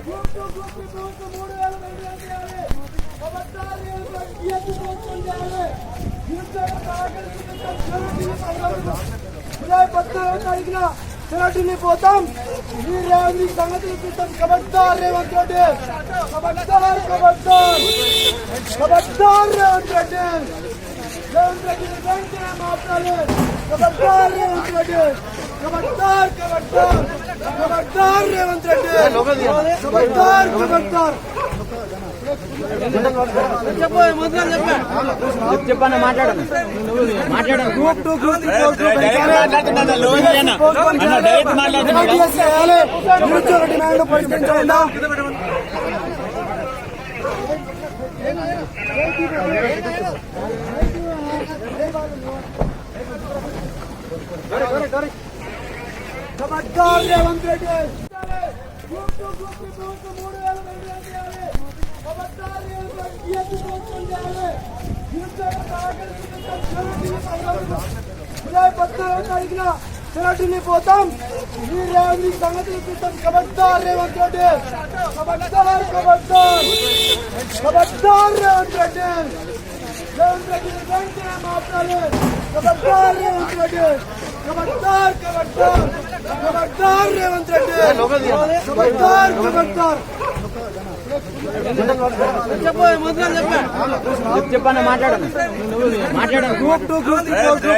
group two group three ప్రభుత్వం మూడు వేల రెండు వేలు చేయాలి ప్రభుత్వాలు ఇవన్నీ ప్రభుత్వం చేయాలి నిరుద్యోగ జులై పద్నాలుగు తారీఖున సిరటిని పోతాం ఈ రేవంత్ ఈ సంగతి చూస్తాం కబడ్దార్ రేవంత్ రెడ్డి కబడ్దార్ కబడ్దార్ కబడ్దార్ రేవంత్ రెడ్డి రేవంత్ రెడ్డి వెంటనే మాట్లాడాలి కబడ్దార్ రేవంత్ రెడ్డి కబడ్దార్ కబడ్దార్ కబడ్దార్ రేవంత్ రెడ్డి కబడ్దార్ కబడ్దార్ చెప్పన్న మాట్లాడండి పరిష్కరించకుండా కబడ్దార్ Revanth Reddy group two group three ప్రభుత్వం మూడు వేల రెండు వేలు చేయాలి కబడ్దార్ రేవంత్ రెడ్డి ఇవన్నీ ప్రభుత్వం చేయాలి నిరుద్యోగ జులై పద్నాలుగు తారీఖున సిరటిని పోతాం ఈ రేవంత్ ఈ సంగతి చూస్తాం కబడ్దార్ రేవంత్ రెడ్డి కబడ్దార్ కబడ్దార్ కబడ్దార్ రేవంత్ రెడ్డి రేవంత్ రెడ్డి వెంటనే మాట్లాడాలి కబడ్దార్ రేవంత్ రెడ్డి కబడ్దార్ కబడ్దార్ మాట్లాడండి మాట్లాడండి గ్రూప్ టూ గ్రూప్ నిరుద్యోగ